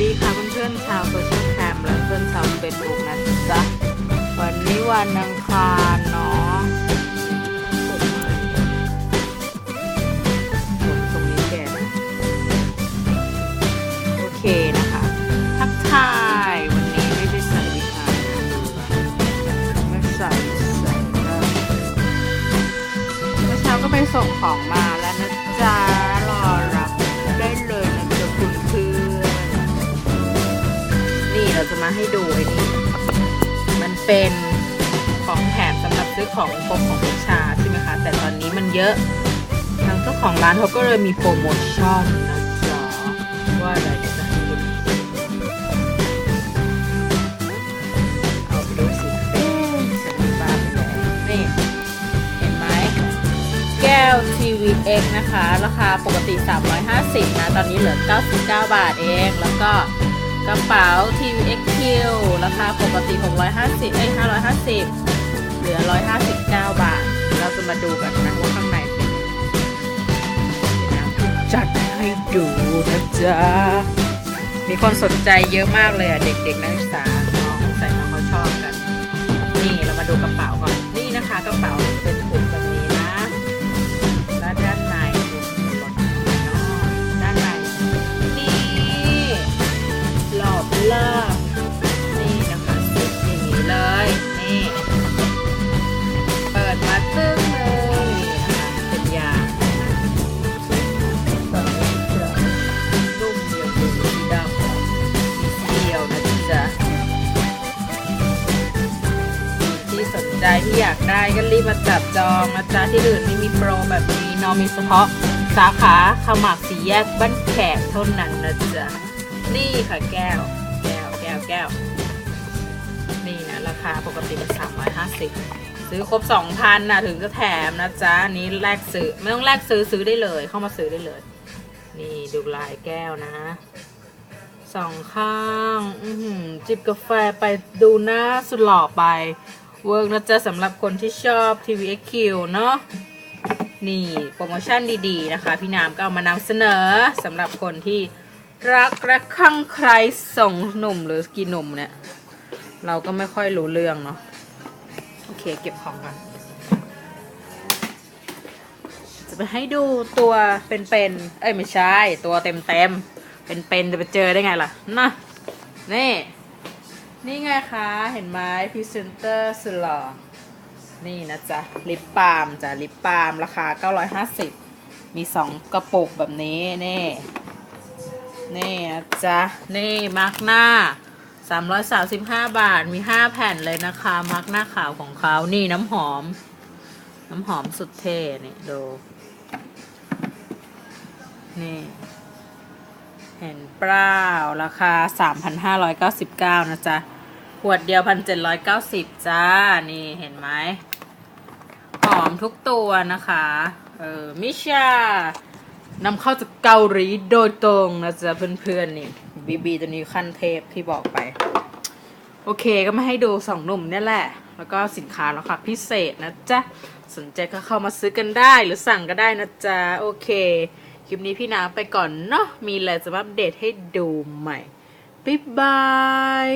ดีค่ะเพื่อนๆชาวโซเชียลแคมและเพื่อนชาวเฟซบุ๊กนะจ๊ะ วันนี้วันอังคารเนาะผมตรงนี้แกนะโอเคนะคะ ทักทายวันนี้ไม่ได้ใส่วิหารนะไม่ใส่ใส่ก็เมื่อเช้าก็ไปส่งของมา ให้ดูไอ้นี่มันเป็นของแถมสำหรับซื้อของครบของวิชาใช่ไหมคะ แต่ตอนนี้มันเยอะ ทางเจ้าของร้านเขาก็เลยมีโปรโมชั่นนะจ๊ะว่าอะไรจะให้ดูเอาไปดูสิเอ๊ะฉันบ้าไปแล้วนี่เห็นไหมแก้ว TVX นะคะ ราคาปกติ 350 นะ ตอนนี้เหลือ 99 บาทเองแล้วก็ กระเป๋า TVX Q ราคาปกติ 650 เอ้ย 550 เหลือ 159 บาท เราจะมาดูกันนะว่าข้างในเป็นจัดให้ดูนะจ๊ะ มีคนสนใจเยอะมากเลยอะ เด็กๆนักศึกษา ใจที่อยากได้ก็รีบมาจับจองนะจ๊ะที่อื่นไม่มีโปรแบบนี้เนอะมีเฉพาะสาขาขมักสีแยกบ้านแขกเท่านั้นนะจ๊ะนี่ค่ะแก้ว แก้วแก้วแก้ว นี่นะราคาปกติเป็น350ซื้อครบ2,000นนะถึงจะแถมนะจ๊ะนี้แลกซื้อไม่ต้องแลกซื้อซื้อได้เลย เข้ามาซื้อได้เลย นี่ดูลายแก้วนะสองข้าง อืจิบกาแฟไปดูหน้าสุดหล่อไป เวิร์กนะจ๊ะสำหรับคนที่ชอบ TVXQ เนาะนี่โปรโมชั่นดีๆนะคะ พี่นามก็เอามานำเสนอสำหรับคนที่รักและข้างใครส่งหนุ่มหรือกี่หนุ่มเนี่ย เราก็ไม่ค่อยรู้เรื่องเนาะโอเคเก็บของก่อนจะไปให้ดูตัวเป็นๆเอ้ยไม่ใช่ ตัวเต็มๆเป็นๆจะไปเจอได้ไงล่ะนะนี่ นี่ไงคะ เห็นไหมพรีเซนเตอร์สุดหล่อ นี่นะจ๊ะ ลิปบาล์มจ้ะ ลิปบาล์มราคา 950 มี 2 กระปุกแบบนี้ นี่ นี่นะจ๊ะ นี่ มาร์กหน้า 335 บาท มี 5 แผ่นเลยนะคะ มาร์กหน้าขาวของเขา นี่น้ำหอม น้ำหอมสุดเท่ นี่ดู นี่เห็นเปล่า ราคา 3,599 นะจ๊ะ ขวดเดียว1,790จ้า นี่เห็นไหม หอมทุกตัวนะคะ เออ มิชานำเข้าจากเกาหลีโดยตรงนะจ๊ะเพื่อนๆนี่บีบีตัวนี้ขั้นเทพที่บอกไป โอเคก็มาให้ดูสองหนุ่มเนี่ยแหละ แล้วก็สินค้าราคาพิเศษนะจ๊ะ สนใจก็เข้ามาซื้อกันได้หรือสั่งก็ได้นะจ๊ะ โอเค คลิปนี้พี่น้ำไปก่อนเนาะมีอะไรจะมาอัปเดตให้ดูใหม่ บ๊ายบาย